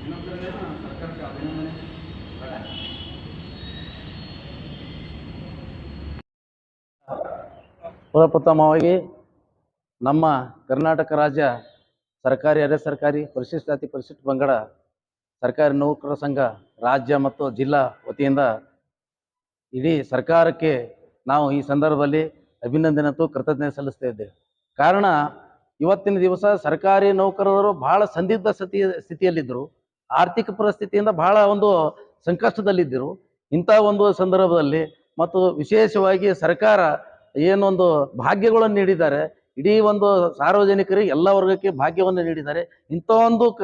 ಮುಖ್ಯಮಂತ್ರಿಗಳೇನು ಸರ್ಕಾರಕ್ಕೆ ಅಭಿನಂದನೆ. ಬೇಡ. ಪ್ರಪ್ರಥಮವಾಗಿ ನಮ್ಮ ಕರ್ನಾಟಕ ರಾಜ್ಯ ಸರ್ಕಾರಿ, ಅರೆ ಸರ್ಕಾರಿ, ಪರಿಶಿಷ್ಟ ಜಾತಿ, ಪರಿಶಿಷ್ಟ ಪಂಗಡ ಸರ್ಕಾರಿ ನೌಕರರ ಸಂಘ, ರಾಜ್ಯ ಮತ್ತು ಜಿಲ್ಲಾ ವತಿಯಿಂದ ಇಡೀ ಸರ್ಕಾರಕ್ಕೆ ನಾವು ಈ ಸಂದರ್ಭದಲ್ಲಿ ಅಭಿನಂದನೆ ಮತ್ತು ಕೃತಜ್ಞತೆ ಸಲ್ಲಿಸ್ತಾ ಕಾರಣ, ಇವತ್ತಿನ ದಿವಸ ಸರ್ಕಾರಿ ನೌಕರರು ಬಹಳ ಸಂದಿಗ್ಧ ಸ್ಥಿತಿ, ಸ್ಥಿತಿಯಲ್ಲಿದ್ದರು. ಆರ್ಥಿಕ ಪರಿಸ್ಥಿತಿಯಿಂದ ಬಹಳ ಒಂದು ಸಂಕಷ್ಟದಲ್ಲಿದ್ದರು. ಇಂಥ ಒಂದು ಸಂದರ್ಭದಲ್ಲಿ ಮತ್ತು ವಿಶೇಷವಾಗಿ ಸರ್ಕಾರ ಏನೊಂದು ಭಾಗ್ಯಗಳನ್ನು ನೀಡಿದ್ದಾರೆ. ಇಡೀ ಒಂದು ಸಾರ್ವಜನಿಕರಿಗೆ ಎಲ್ಲ ವರ್ಗಕ್ಕೆ ಭಾಗ್ಯವನ್ನು ನೀಡಿದ್ದಾರೆ. ಇಂಥ ಒಂದು ಕ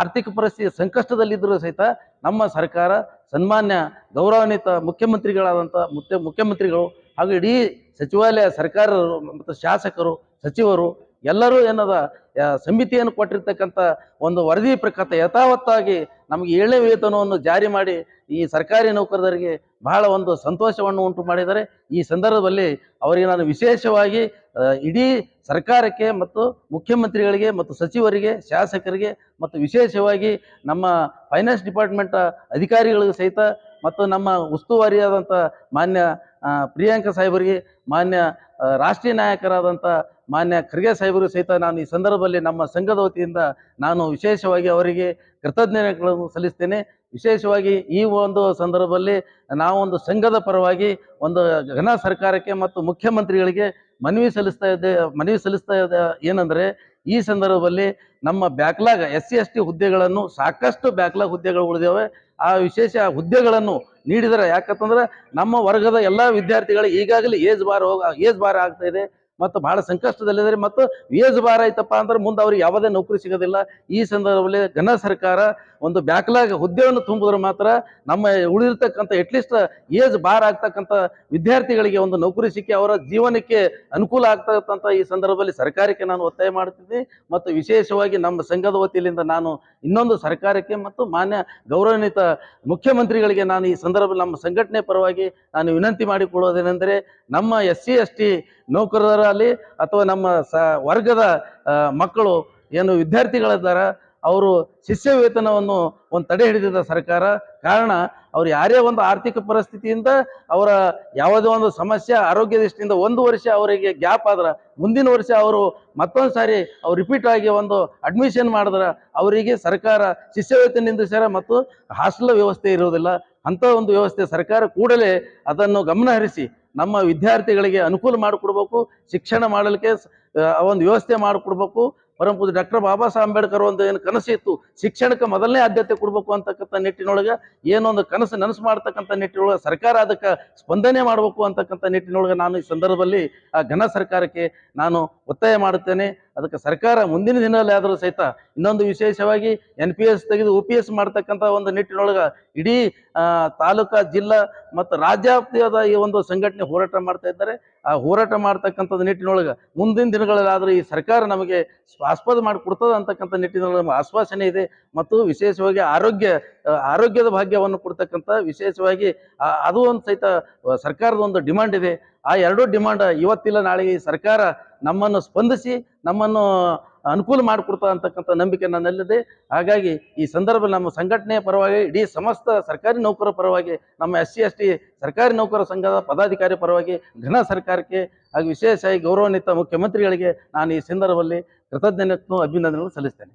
ಆರ್ಥಿಕ ಪರಿಸ್ಥಿತಿ ಸಂಕಷ್ಟದಲ್ಲಿದ್ದರೂ ಸಹಿತ ನಮ್ಮ ಸರ್ಕಾರ ಸನ್ಮಾನ್ಯ ಗೌರವಾನ್ವಿತ ಮುಖ್ಯಮಂತ್ರಿಗಳಾದಂಥ ಮುಖ್ಯ ಮುಖ್ಯಮಂತ್ರಿಗಳು ಹಾಗೂ ಇಡೀ ಸಚಿವಾಲಯ ಸರ್ಕಾರ ಮತ್ತು ಶಾಸಕರು, ಸಚಿವರು ಎಲ್ಲರೂ ಏನದ ಸಮಿತಿಯನ್ನು ಕೊಟ್ಟಿರ್ತಕ್ಕಂಥ ಒಂದು ವರದಿ ಪ್ರಕಾರ ಯಥಾವತ್ತಾಗಿ ನಮಗೆ ಏಳನೇ ವೇತನವನ್ನು ಜಾರಿ ಮಾಡಿ ಈ ಸರ್ಕಾರಿ ನೌಕರರಿಗೆ ಬಹಳ ಒಂದು ಸಂತೋಷವನ್ನು ಉಂಟು ಮಾಡಿದ್ದಾರೆ. ಈ ಸಂದರ್ಭದಲ್ಲಿ ಅವರಿಗೆ ನಾನು ವಿಶೇಷವಾಗಿ ಇಡೀ ಸರ್ಕಾರಕ್ಕೆ ಮತ್ತು ಮುಖ್ಯಮಂತ್ರಿಗಳಿಗೆ ಮತ್ತು ಸಚಿವರಿಗೆ, ಶಾಸಕರಿಗೆ ಮತ್ತು ವಿಶೇಷವಾಗಿ ನಮ್ಮ ಫೈನಾನ್ಸ್ ಡಿಪಾರ್ಟ್ಮೆಂಟ್ ಅಧಿಕಾರಿಗಳಿಗೂ ಸಹಿತ ಮತ್ತು ನಮ್ಮ ಉಸ್ತುವಾರಿಯಾದಂಥ ಮಾನ್ಯ ಪ್ರಿಯಾಂಕ ಸಾಹೇಬರಿಗೆ ಮಾನ್ಯ ರಾಷ್ಟ್ರೀಯ ನಾಯಕರಾದಂಥ ಮಾನ್ಯ ಖರ್ಗೆ ಸಾಹೇಬರು ಸಹಿತ ನಾನು ಈ ಸಂದರ್ಭದಲ್ಲಿ ನಮ್ಮ ಸಂಘದ ವತಿಯಿಂದ ನಾನು ವಿಶೇಷವಾಗಿ ಅವರಿಗೆ ಕೃತಜ್ಞತೆಗಳನ್ನು ಸಲ್ಲಿಸ್ತೇನೆ. ವಿಶೇಷವಾಗಿ ಈ ಒಂದು ಸಂದರ್ಭದಲ್ಲಿ ನಾವೊಂದು ಸಂಘದ ಪರವಾಗಿ ಒಂದು ಘನ ಸರ್ಕಾರಕ್ಕೆ ಮತ್ತು ಮುಖ್ಯಮಂತ್ರಿಗಳಿಗೆ ಮನವಿ ಸಲ್ಲಿಸ್ತಾ ಇದ್ದೆ, ಮನವಿ ಸಲ್ಲಿಸ್ತಾ ಇದ್ದ ಏನಂದರೆ ಈ ಸಂದರ್ಭದಲ್ಲಿ ನಮ್ಮ backlog, S C S T ಹುದ್ದೆಗಳನ್ನು ಸಾಕಷ್ಟು ಬ್ಯಾಕ್ಲಾಗ್ ಹುದ್ದೆಗಳು ಉಳಿದಿವೆ. ಆ ವಿಶೇಷ ಹುದ್ದೆಗಳನ್ನು ನೀಡಿದರೆ ಯಾಕಂತಂದ್ರೆ ನಮ್ಮ ವರ್ಗದ ಎಲ್ಲ ವಿದ್ಯಾರ್ಥಿಗಳು ಈಗಾಗಲೇ ಏಜ್ ಬಾರ್ ಹೋಗ, ಏಜ್ ಬಾರ್ ಆಗ್ತಾ ಇದೆ. ಮತ್ತು ಬಹಳ ಸಂಕಷ್ಟದಲ್ಲಿದ್ದಾರೆ. ಮತ್ತು ಏಜ್ ಬಾರ್ ಆಯ್ತಪ್ಪ ಅಂದ್ರೆ ಮುಂದೆ ಅವ್ರಿಗೆ ಯಾವುದೇ ನೌಕರಿ ಸಿಗೋದಿಲ್ಲ. ಈ ಸಂದರ್ಭದಲ್ಲಿ ಘನ ಸರ್ಕಾರ ಒಂದು ಬ್ಯಾಕ್ಲಾಗ್ ಹುದ್ದೆಯನ್ನು ತುಂಬಿದ್ರೆ ಮಾತ್ರ ನಮ್ಮ ಉಳಿದಿರ್ತಕ್ಕಂಥ ಅಟ್ಲೀಸ್ಟ್ ಏಜ್ ಬಾರ್ ಆಗ್ತಕ್ಕಂಥ ವಿದ್ಯಾರ್ಥಿಗಳಿಗೆ ಒಂದು ನೌಕರಿ ಸಿಕ್ಕಿ ಅವರ ಜೀವನಕ್ಕೆ ಅನುಕೂಲ ಆಗ್ತಕ್ಕಂಥ ಈ ಸಂದರ್ಭದಲ್ಲಿ ಸರ್ಕಾರಕ್ಕೆ ನಾನು ಒತ್ತಾಯ ಮಾಡ್ತೀನಿ ಮತ್ತು ವಿಶೇಷವಾಗಿ ನಮ್ಮ ಸಂಘದ ವತಿಯಿಂದ ನಾನು ಇನ್ನೊಂದು ಸರ್ಕಾರಕ್ಕೆ ಮತ್ತು ಮಾನ್ಯ ಗೌರವಾನ್ವಿತ ಮುಖ್ಯಮಂತ್ರಿಗಳಿಗೆ ನಾನು ಈ ಸಂದರ್ಭದಲ್ಲಿ ನಮ್ಮ ಸಂಘಟನೆ ಪರವಾಗಿ ನಾನು ವಿನಂತಿ ಮಾಡಿಕೊಳ್ಳೋದೇನೆಂದರೆ ನಮ್ಮ ಎಸ್ ಸಿ, ಎಸ್ ಟಿ ನೌಕರರಲ್ಲಿ ಅಥವಾ ನಮ್ಮ ಸ ವರ್ಗದ ಮಕ್ಕಳು, ಏನು ವಿದ್ಯಾರ್ಥಿಗಳಿದ್ದಾರೆ ಅವರು ಶಿಷ್ಯ ವೇತನವನ್ನು ಒಂದು ತಡೆ ಹಿಡಿದಿದ್ದ ಸರ್ಕಾರ, ಕಾರಣ ಅವ್ರು ಯಾರೇ ಒಂದು ಆರ್ಥಿಕ ಪರಿಸ್ಥಿತಿಯಿಂದ ಅವರ ಯಾವುದೇ ಒಂದು ಸಮಸ್ಯೆ ಆರೋಗ್ಯ ದೃಷ್ಟಿಯಿಂದ ಒಂದು ವರ್ಷ ಅವರಿಗೆ ಗ್ಯಾಪ್ ಆದ್ರೆ, ಮುಂದಿನ ವರ್ಷ ಅವರು ಮತ್ತೊಂದು ಸಾರಿ ಅವ್ರು ರಿಪೀಟ್ ಆಗಿ ಒಂದು ಅಡ್ಮಿಷನ್ ಮಾಡಿದ್ರೆ, ಅವರಿಗೆ ಸರ್ಕಾರ ಶಿಷ್ಯವೇತನ ನಿಂದಿಸ್ಯಾರ ಮತ್ತು ಹಾಸ್ಟೆಲ್ ವ್ಯವಸ್ಥೆ ಇರುವುದಿಲ್ಲ. ಅಂಥ ಒಂದು ವ್ಯವಸ್ಥೆ ಸರ್ಕಾರ ಕೂಡಲೇ ಅದನ್ನು ಗಮನ ಹರಿಸಿ ನಮ್ಮ ವಿದ್ಯಾರ್ಥಿಗಳಿಗೆ ಅನುಕೂಲ ಮಾಡಿಕೊಡ್ಬೇಕು, ಶಿಕ್ಷಣ ಮಾಡಲಿಕ್ಕೆ ಒಂದು ವ್ಯವಸ್ಥೆ ಮಾಡಿಕೊಡ್ಬೇಕು. ಪರಮ ಡಾಕ್ಟರ್ ಬಾಬಾ ಸಾಹೇಬ್ ಅಂಬೇಡ್ಕರ್ ಒಂದು ಏನು ಕನಸಿತ್ತು ಶಿಕ್ಷಣಕ್ಕೆ ಮೊದಲನೇ ಆದ್ಯತೆ ಕೊಡ್ಬೇಕು ಅಂತಕ್ಕಂಥ ನಿಟ್ಟಿನೊಳಗೆ ಏನೊಂದು ಕನಸು ನನಸು ಮಾಡ್ತಕ್ಕಂಥ ನಿಟ್ಟಿನೊಳಗೆ, ಸರ್ಕಾರ ಅದಕ್ಕೆ ಸ್ಪಂದನೆ ಮಾಡಬೇಕು ಅಂತಕ್ಕಂಥ ನಿಟ್ಟಿನೊಳಗೆ ನಾನು ಈ ಸಂದರ್ಭದಲ್ಲಿ ಆ ಘನ ಸರ್ಕಾರಕ್ಕೆ ನಾನು ಒತ್ತಾಯ ಮಾಡುತ್ತೇನೆ. ಅದಕ್ಕೆ ಸರ್ಕಾರ ಮುಂದಿನ ದಿನದಲ್ಲಿ ಆದರೂ ಸಹಿತ ಇನ್ನೊಂದು ವಿಶೇಷವಾಗಿ ಎನ್ ಪಿ ಎಸ್ ತೆಗೆದು ಒ ಪಿ ಎಸ್ ಮಾಡ್ತಕ್ಕಂಥ ಒಂದು ನಿಟ್ಟಿನೊಳಗೆ ಇಡೀ ತಾಲೂಕಾ, ಜಿಲ್ಲಾ ಮತ್ತು ರಾಜ್ಯಾಪ್ತಿಯಾದ ಈ ಒಂದು ಸಂಘಟನೆ ಹೋರಾಟ ಮಾಡ್ತಾ ಇದ್ದಾರೆ. ಆ ಹೋರಾಟ ಮಾಡ್ತಕ್ಕಂಥದ್ದು ನಿಟ್ಟಿನೊಳಗೆ ಮುಂದಿನ ದಿನಗಳಲ್ಲಿ ಆದರೂ ಈ ಸರ್ಕಾರ ನಮಗೆ ಆಸ್ಪದ ಮಾಡಿಕೊಡ್ತದೆ ಅಂತಕ್ಕಂಥ ನಿಟ್ಟಿನೊಳಗೆ ನಮಗೆ ಆಶ್ವಾಸನೆ ಇದೆ. ಮತ್ತು ವಿಶೇಷವಾಗಿ ಆರೋಗ್ಯ ಆರೋಗ್ಯದ ಭಾಗ್ಯವನ್ನು ಕೊಡ್ತಕ್ಕಂಥ ವಿಶೇಷವಾಗಿ ಅದು ಒಂದು ಸಹಿತ ಸರ್ಕಾರದ ಒಂದು ಡಿಮ್ಯಾಂಡ್ ಇದೆ. ಆ ಎರಡೂ ಡಿಮಾಂಡ್ ಇವತ್ತಿಲ್ಲ ನಾಳೆಗೆ ಈ ಸರ್ಕಾರ ನಮ್ಮನ್ನು ಸ್ಪಂದಿಸಿ, ನಮ್ಮನ್ನು ಅನುಕೂಲ ಮಾಡಿಕೊಡ್ತಾ ಅಂತಕ್ಕಂಥ ನಂಬಿಕೆ ನನ್ನಲ್ಲಿದೆ. ಹಾಗಾಗಿ ಈ ಸಂದರ್ಭದಲ್ಲಿ ನಮ್ಮ ಸಂಘಟನೆಯ ಪರವಾಗಿ, ಇಡೀ ಸಮಸ್ತ ಸರ್ಕಾರಿ ನೌಕರರ ಪರವಾಗಿ, ನಮ್ಮ ಎಸ್ ಸಿ, ಎಸ್ ಟಿ ಸರ್ಕಾರಿ ನೌಕರ ಸಂಘದ ಪದಾಧಿಕಾರಿ ಪರವಾಗಿ ಘನ ಸರ್ಕಾರಕ್ಕೆ ಹಾಗೂ ವಿಶೇಷವಾಗಿ ಗೌರವಾನ್ವಿತ ಮುಖ್ಯಮಂತ್ರಿಗಳಿಗೆ ನಾನು ಈ ಸಂದರ್ಭದಲ್ಲಿ ಕೃತಜ್ಞತೆಯನ್ನು ಅಭಿನಂದನೆಗಳು ಸಲ್ಲಿಸ್ತೇನೆ.